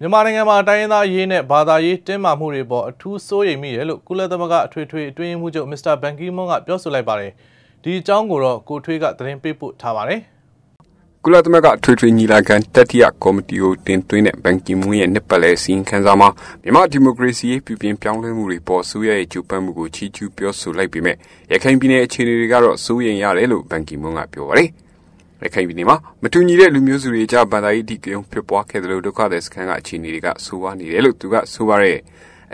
မြန်မာနိုင်ငံမှာတိုင်းရင်းသားရေးနဲ့ဘာသာရေးတင်းမာမှုတွေပေါ်အထူးစိုးရိမ်မိတယ်လို့ကုလသမဂ္ဂအထွေထွေအတွင်းမှုချုပ်မစ္စတာဘန်ကီမွန်ကပြောဆိုလိုက်ပါတယ်။ဒီအကြောင်းကိုတော့ကိုထွေးကသတင်းပေးပို့ထားပါတယ်။ကုလသမဂ္ဂထွေထွေညီလာခံတတိယကော်မတီကိုတင်သွင်းတဲ့ဘန်ကီမွန်ရဲ့နှစ်ပတ်လည်စီရင်ခံစာမှာမြန်မာဒီမိုကရေစီရေးပြည်ပြင်ပြောင်းလဲမှုတွေပေါ်ဆိုရရဲ့ကြိုးပမ်းမှုကိုချီးကျူးပြောဆိုလိုက်ပေမဲ့ရခိုင်ပြည်နယ်အခြေအနေတွေကတော့စိုးရိမ်ရတယ်လို့ဘန်ကီမွန်ကပြောပါတယ်။ ရခိုင်ပြည်နယ်မှာမတူညီတဲ့လူမျိုးစုတွေကြားဗန်ဒါရေးဒီကယုံဖြစ်ပွားခဲ့တယ်လို့ဒုက္ခသည်စခန်းကအခြေအနေတွေကဆိုးဝါးနေတယ်လို့သူကဆိုပါရဲ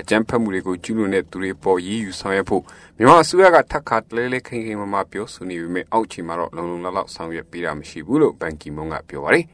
အကြမ်းဖက်မှုတွေကိုကျူးလွန်တဲ့သူတွေပေါ်ရည်ယူဆောင်ရွက်ဖို့မြန်မာအစိုးရကထပ်ခါတလဲလဲခိန်ခိန်မမပြောဆိုနေပေမဲ့အောက်ခြေမှာတော့လုံလုံလောက်လောက်ဆောင်ရွက်ပေးတာမရှိဘူးလို့ဘန်ကီမွန်ကပြောပါတယ်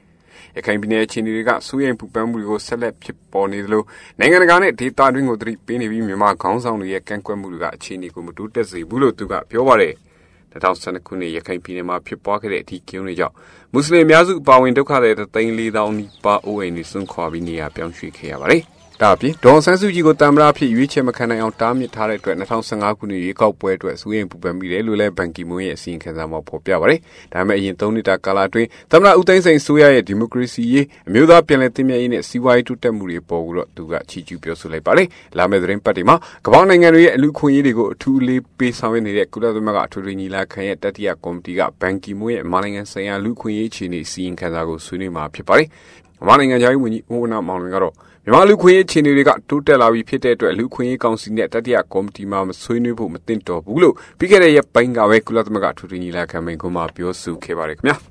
ရခိုင်ပြည်နယ်အခြေအနေတွေကစိုးရိမ်ပူပန်မှုတွေကိုဆက်လက်ဖြစ်ပေါ်နေတယ်လို့နိုင်ငံတကာနဲ့ဒေသတွင်းကိုသတိပေးနေပြီးမြန်မာခေါင်းဆောင်တွေရဲ့ကန့်ကွက်မှုတွေကအခြေအနေကိုမတိုးတက်စေဘူးလို့သူကပြောပါတယ်။ 2012ခုနှစ်ရခိုင်ပြည်နယ်မှာဖြစ်ပွားခဲ့တဲ့အထီးကျင်းတွေကြောင့်မွတ်စလင်အများစုအပါအဝင်ဒုက္ခသည်3သိန်း4000နီးပါးအိုးအိမ်တွေစွန့်ခွာပြီးနေရာပြောင်းရွှေ့ခဲ့ရပါတယ်။ ဒါအပြင်ဒေါ်ဆန်းစုကြည်ကိုတမ်မရာဖြစ်ရွေးချယ်မခံနိုင်အောင်တားမြစ်ထားတဲ့အတွက်2015ခုနှစ်ရွေးကောက်ပွဲအတွက်စူးရင်ပူပန်မိတယ်လို့လည်းဘန်ကီမွန်ရဲ့အစီရင်ခံစာမှာဖော်ပြပါတယ်။ဒါပေမဲ့အရင်3နှစ်တာကာလအတွင်းသမ္မတဦးသိန်းစိန်ဆိုရရဲ့ဒီမိုကရေစီရေးအမျိုးသားပြည်လည်သိမြတ်ရေးနဲ့စီးပွားရေးတိုးတက်မှုတွေပေါ်ကိုတော့သူကချီးကျူးပြောဆိုလိုက်ပါတယ်။လာမယ့်သတင်းပတ်တွေမှာကမ္ဘာနိုင်ငံတွေရဲ့အလူခွင့်ရေးတွေကိုအထူးလေးပေးဆောင်ရနေတဲ့ကုလသမဂ္ဂအထွေထွေညီလာခံရဲ့တတိယကော်မတီကဘန်ကီမွန်ရဲ့မြန်မာနိုင်ငံဆိုင်ရာလူခွင့်ရေးအခြေအနေစီရင်ခံစာကိုဆွေးနွေးမှာဖြစ်ပါတယ်။ မြန်မာနိုင်ငံသားရေးဝန်ကြီးဦးဝနာမောင်လွင်ကတော့မြန်မာလူခွင့်ရေးအခြေအနေတွေကတိုးတက်လာပြီဖြစ်တဲ့အတွက်လူခွင့်ရေးကောင်စီနဲ့တတိယကော်မတီမှမဆွေးနွေးဖို့မသင့်တော်ဘူးလို့ပြီးခဲ့တဲ့ရက်ပိုင်းကပဲကုလသမဂ္ဂထူထူညီလာခံမိန့်ခွန်းမှာပြောဆိုခဲ့ပါတယ်ခင်ဗျာ